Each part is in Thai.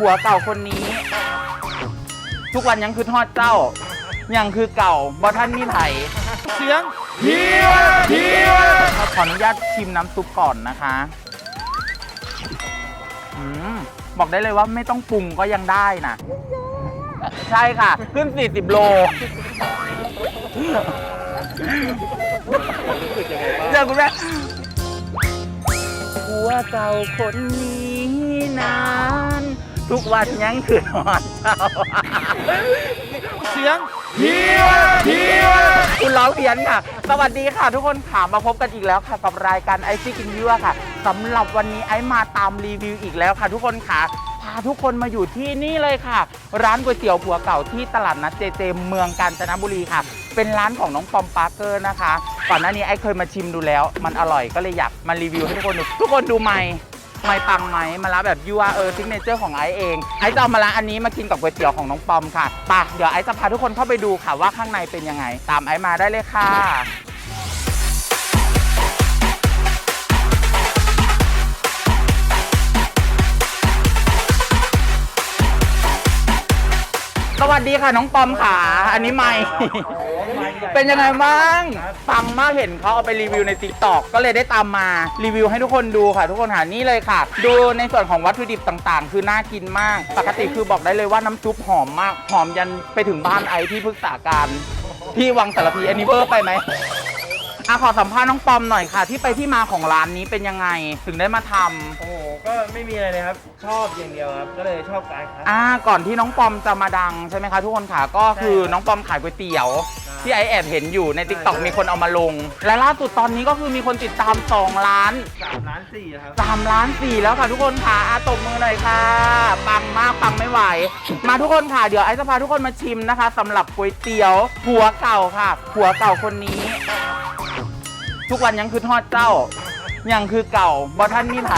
ผัวเก่าคนนี้ ทุกวันยังคือทอดเจ้า ยังคือเก่าบอท่านนี่ไผเสียงเฮียเฮียขออนุญาตชิมน้ำซุปก่อนนะคะอืมบอกได้เลยว่าไม่ต้องปรุงก็ยังได้นะใช่ค่ะ ขึ้น 40 โลเจอคุณแม่ผัวเก่าคนนี้นาน ทุกวันยังถือหอนเจ้าเสียงเฮียเฮียคุณร้องเพี้ยนค่ะ สวัสดีค่ะ ทุกคนค่ะมาพบกันอีกแล้วค่ะ กับรายการไอซี่กินยั่วค่ะสำหรับวันนี้ไอซ์มาตามรีวิวอีกแล้วค่ะ ทุกคนค่ะพาทุกคนมาอยู่ที่นี่เลยค่ะ ร้านก๋วยเตี๋ยวผัวเก่าที่ตลาดนัดเจเจเมืองกาญจนบุรีค่ะ เป็นร้านของน้องปอมปาร์เกอร์นะคะก่อนหน้านี้ไอซ์เคยมาชิมดูแล้ว มันอร่อยก็เลยอยากมารีวิวให้ทุกคนดูทุกคนดูไหม ไม่ปังไหมมาละแบบยูอาเออซิกเนเจอร์ของไอซ์เองไอซ์จะเอามาละอันนี้มากินกับก๋วยเตี๋ยวของน้องปอมค่ะปะเดี๋ยวไอซ์จะพาทุกคนเข้าไปดูค่ะว่าข้างในเป็นยังไง ตามไอซ์มาได้เลยค่ะ สวัสดีค่ะน้องปอมค่ะ อันนี้ไม่ เป็นยังไงบ้างฟังมากเห็นเขาเอาไปรีวิวในติ๊กต็อกก็เลยได้ตามมารีวิวให้ทุกคนดูค่ะ ทุกคนหานี่เลยค่ะ ดูในส่วนของวัตถุดิบต่างๆ คือน่ากินมาก ปกติคือบอกได้เลยว่าน้ำซุปหอมมากหอมยันไปถึงบ้านไอที่ปรึกษาการที่วังสารพีอันนี้เวอร์ไปไหมอะขอสัมภาษณ์น้องปอมหน่อยค่ะ ที่ไปที่มาของร้านนี้เป็นยังไง ถึงได้มาทำโอ้โห ก็ไม่มีอะไรเลยครับ ชอบอย่างเดียวครับ ก็เลยชอบการครับอ่าก่อนที่น้องปอมจะมาดังใช่ไหมคะ ทุกคนค่ะก็คือใช่ครับ น้องปอมขายก๋วยเตี๋ยวใช่ ที่ไอแอบเห็นอยู่ใน t ิ k t o k ใช่มีคนเอามาลง และล่าสุดตอนนี้ก็คือมีคนติดตาม 2 ล้านสามล้านสี่ครับ3ล้าน4แล้วค่ะทุกคนค่ะอาตบมือหน่อยค่ะ ปังมากปังไม่ไหว มาทุกคนค่ะ เดี๋ยวไอจะพาทุกคนมาชิมนะคะสำหรับก๋วยเตี๋ยวผัวเก่าค่ะผัวเก่าคนนี้ ทุกวันยังคือทอดเจ้ายังคือเก่าบอท่านนี่ไผ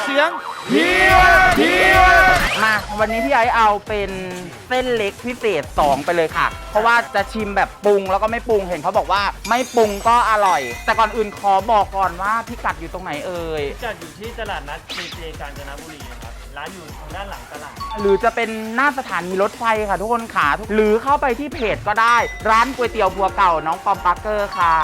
เสียงเฮียเฮียมาวันนี้พี่ไอซ์เอาเป็นเส้นเล็กพิเศษ2ไปเลยค่ะ เพราะว่าจะชิมแบบปรุงแล้วก็ไม่ปรุงเห็นเขาบอกว่าไม่ปรุงก็อร่อย แต่ก่อนอื่นขอบอกก่อนว่าพิกัดอยู่ตรงไหนเอ่ยจัดอยู่ที่ตลาดนัดเจเจกาญจนบุรีนะครับร้านอยู่ทางด้านหลังตลาด หรือจะเป็นหน้าสถานีรถไฟค่ะทุกคนค่ะหรือเข้าไปที่เพจก็ได้ ร้านก๋วยเตี๋ยวบัวเก่าน้องปอมปักเกอร์ค่ะ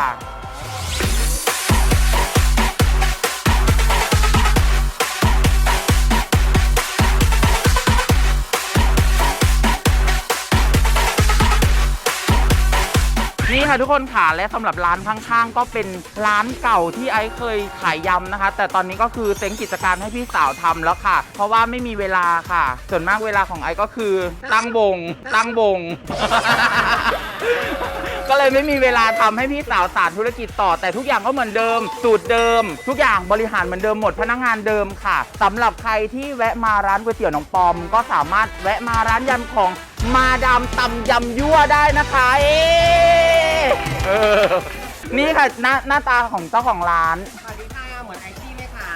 ค่ะทุกคนค่ะและสำหรับร้านข้างๆ ก็เป็นร้านเก่าที่ไอซ์เคยขายยำนะคะ แต่ตอนนี้ก็คือเซ็งกิจการให้พี่สาวทำแล้วค่ะ เพราะว่าไม่มีเวลาค่ะ ส่วนมากเวลาของไอซ์ก็คือตั้งวงตั้งวงก็เลยไม่มีเวลาทำให้พี่สาวสารธุรกิจต่อ แต่ทุกอย่างก็เหมือนเดิม สูตรเดิม ทุกอย่างบริหารเหมือนเดิมหมดพนักงานเดิมค่ะสำหรับใครที่แวะมาร้านก๋วยเตี๋ยวน้องปอม ก็สามารถแวะมาร้านยำของมาดามตำยำยั่วได้นะคะเอ๊ะ เออ นี่ค่ะหน้าหน้าตาของเจ้าของร้าน สวัสดีค่ะเหมือนไอซี่ไหมคะ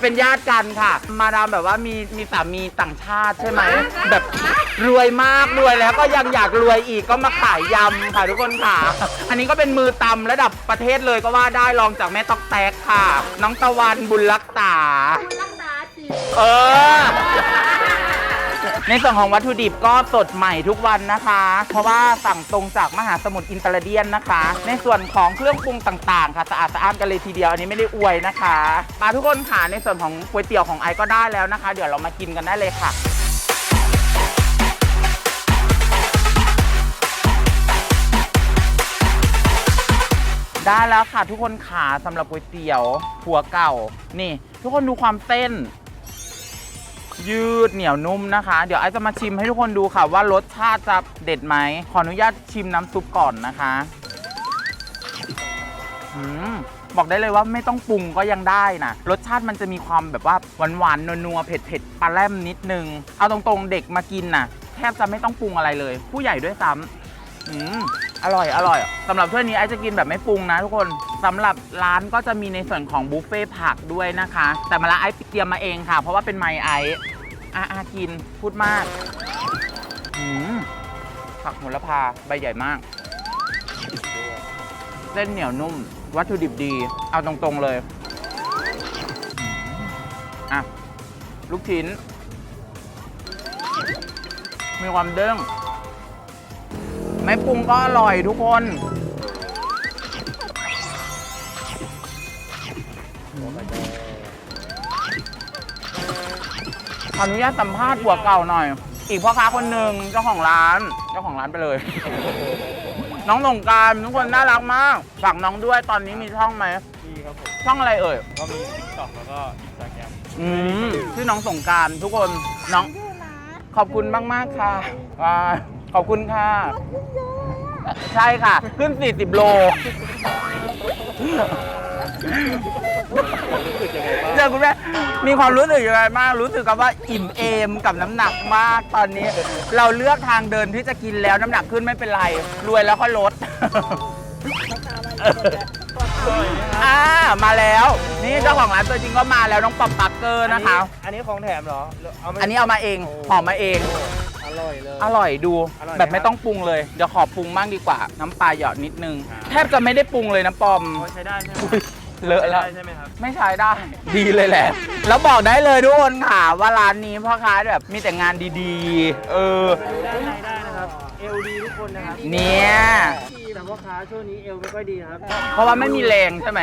เป็นญาติกันค่ะ มาดามแบบว่ามีมีสามีต่างชาติใช่ไหม แบบรวยมากรวยแล้วก็ยังอยากรวยอีกก็มาขายยำค่ะทุกคนค่ะ อันนี้ก็เป็นมือตำระดับประเทศเลยก็ว่าได้ลองจากแม่ตอกแตกค่ะ น้องตะวันบุญรักษารักษาจีเออ ในส่วนของวัตถุดิบก็สดใหม่ทุกวันนะคะ เพราะว่าสั่งตรงจากมหาสมุทรอินเตอร์เดียนนะคะ ในส่วนของเครื่องปรุงต่างๆ ค่ะสะอาดสะอ้านกันเลยทีเดียวอันนี้ไม่ได้อวยนะคะมาทุกคนค่ะในส่วนของก๋วยเตี๋ยวของไอก็ได้แล้วนะคะ เดี๋ยวเรามากินกันได้เลยค่ะได้แล้วค่ะทุกคนขาสำหรับก๋วยเตี๋ยวผัวเก่า นี่ ทุกคนดูความเส้น ยืดเหนียวนุ่มนะคะ เดี๋ยวไอซ์จะมาชิมให้ทุกคนดูค่ะว่ารสชาติจะเด็ดไหมขออนุญาตชิมน้ำซุปก่อนนะคะอืมบอกได้เลยว่าไม่ต้องปรุงก็ยังได้นะรสชาติมันจะมีความแบบว่าหวานๆนัวๆเผ็ดๆปลาแรมนิดนึง เอาตรงๆเด็กมากินน่ะ แทบจะไม่ต้องปรุงอะไรเลย ผู้ใหญ่ด้วยซ้ำอืมอร่อยอร่อยสำหรับถ้วยนี้ไอซ์จะกินแบบไม่ปรุงนะทุกคน สำหรับร้านก็จะมีในส่วนของบุฟเฟ่ผักด้วยนะคะ แต่มาละไอซ์เตรียมมาเองค่ะ เพราะว่าเป็นไมไอซ์อาอากินพูดมากอืมผักโหระพาใบใหญ่มาก เส้นเหนียวนุ่ม วัตถุดิบดี เอาตรงๆเลย อะ ลูกชิ้น มีความเด้งไม่ปรุงก็อร่อยทุกคน ขออนุญาตสัมภาษณ์ผัวเก่าหน่อย อีกพ่อค้าคนหนึ่งเจ้าของร้าน เจ้าของร้านไปเลย น้องสงกรารทุกคนน่ารักมาก ฝากน้องด้วยตอนนี้มีช่องไหมดีครับผม ช่องอะไรเอ่ย ก็มี TikTok แล้วก็อินสตาแกรม อืมชื่อน้องสงกรารทุกคนน้องขอบคุณมากมากๆค่ะว้าขอบคุณค่ะ ใช่ค่ะ ขึ้น 40 โล รู้สึกยังไงบ้างเจอคุณแม่มีความรู้สึกยังไงบ้างรู้สึกกับว่าอิ่มเอมกับน้ำหนักมากตอนนี้ เราเลือกทางเดินที่จะกินแล้วน้ำหนักขึ้นไม่เป็นไร รวยแล้วค่อยลดอ่ามาแล้ว นี่เจ้าของร้านตัวจริงก็มาแล้วน้องป๊อปปักเกอร์นะคะ อันนี้ของแถมเหรอเอาไม่อันนี้เอามาเองหอมมาเอง อร่อยเลย อร่อยดู อร่อยไหม แบบไม่ต้องปรุงเลย เดี๋ยวขอปรุงบ้างดีกว่า น้ำปลาหยอดนิดนึง แทบจะไม่ได้ปรุงเลยนะปอมพอใช้ได้ใช่ไหมอุ๊ย เลอะแล้วใช้ได้ใช่ไหมครับ ไม่ใช้ได้ ดีเลยแหละ แล้วบอกได้เลยทุกคนค่ะว่าร้านนี้พ่อค้าแบบมีแต่งานดีๆ เออ ได้ได้ได้นะครับ เอลดีทุกคนนะครับ เนี่ย แต่ว่าค้าช่วงนี้เอลไม่ค่อยดีครับเพราะว่าไม่มีแรงใช่ไหม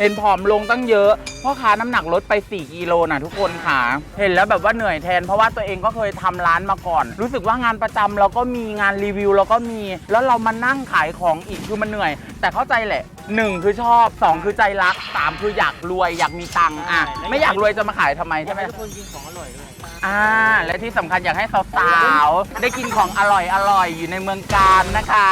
เห็นผอมลงตั้งเยอะพ่อค้าน้ำหนักลดไป 4กิโลนะทุกคนค่ะ เห็นแล้วแบบว่าเหนื่อยแทน เพราะว่าตัวเองก็เคยทำร้านมาก่อน รู้สึกว่างานประจำเราก็มีงานรีวิวเราก็มี แล้วเรามานั่งขายของอีกคือมันเหนื่อย แต่เข้าใจแหละหนึ่งคือชอบสองคือใจรักสามคืออยากรวยอยากมีตังค์อะไม่อยากรวยจะมาขายทำไมใช่ไหมทุกคนกินของอร่อยด้วย อ่าและที่สำคัญอยากให้สาวๆ ได้กินของอร่อยอร่อยๆอยู่ในเมืองการนะคะ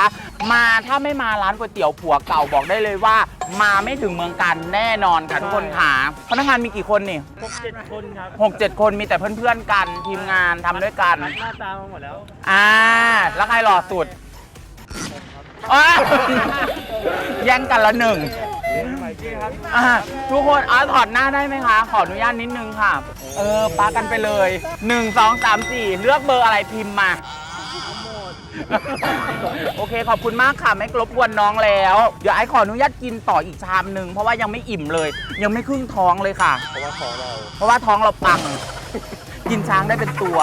มาถ้าไม่มาร้านก๋วยเตี๋ยวผัวเก่าบอกได้เลยว่า มาไม่ถึงเมืองการแน่นอนค่ะทุกคนค่ะพนักงานมีกี่คนนี่หกเจ็ดคนครับหกเจ็ดคนมีแต่เพื่อนๆกันทีมงานทำด้วยกันหน้าตามาหมดแล้ว อ่า แล้วใครหล่อสุดอ้าวแย่งกันละหนึ่งใหม่ที่ครับอะทุกคนเอาถอดหน้าได้ไหมคะ ขออนุญาตนิดนึงค่ะ เออปากันไปเลย 1 2 3 4 เลือกเบอร์อะไรพิมพ์มา โอเคขอบคุณมากค่ะ ไม่กรบกวนน้องแล้ว เดี๋ยวไอ้ขออนุญาตกินต่ออีกชามหนึ่งเพราะว่ายังไม่อิ่มเลย ยังไม่ครึ่งท้องเลยค่ะ เพราะว่าของเราเพราะว่าท้องเราปัง กินช้างได้เป็นตัว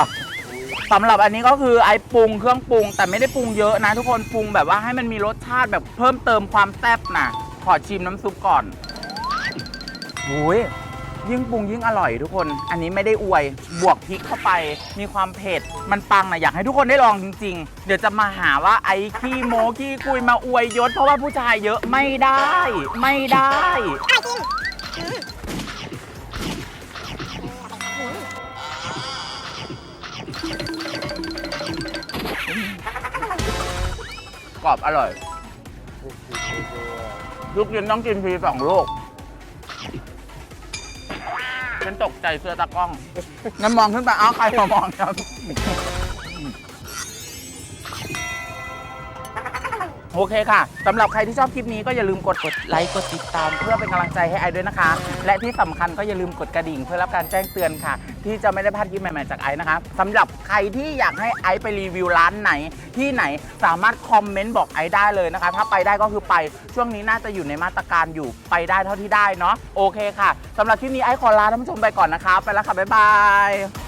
สำหรับอันนี้ก็คือไอ้ปรุงเครื่องปรุง แต่ไม่ได้ปรุงเยอะนะ ทุกคนปรุงแบบว่าให้มันมีรสชาติแบบเพิ่มเติมความแซ่บนะขอชิมน้ำซุปก่อนโอ้ย ยิ่งปรุงยิ่งอร่อยทุกคน อันนี้ไม่ได้อวย บวกพริกเข้าไป มีความเผ็ด มันปังนะอยากให้ทุกคนได้ลองจริง ๆ เดี๋ยวจะมาหาว่าไอ้ขี้โมขี้กุยมาอวยยศ เพราะว่าผู้ชายเยอะไม่ได้ ไม่ได้กรอบอร่อย ลูกยินต้องกินฟรีสองลูก ฉันตกใจเสื้อตากล้อง งั้นมองขึ้นไปอ้าวใครมามองครับ โอเคค่ะ สำหรับใครที่ชอบคลิปนี้ก็อย่าลืมกดกดไลค์ กดติดตาม เพื่อเป็นกำลังใจให้ไอด้วยนะคะ และที่สำคัญก็อย่าลืมกดกระดิ่งเพื่อรับการแจ้งเตือนค่ะ ที่จะไม่ได้พลาดคลิปใหม่ๆจากไอนะคะสำหรับใครที่อยากให้ไอไปรีวิวร้านไหน ที่ไหนสามารถคอมเมนต์บอกไอได้เลยนะคะ ถ้าไปได้ก็คือไปช่วงนี้น่าจะอยู่ในมาตรการอยู่ไปได้เท่าที่ได้เนาะโอเคค่ะสำหรับคลิปนี้ไอขอลาท่านผู้ชมไปก่อนนะคะ ไปแล้วค่ะบ๊ายบาย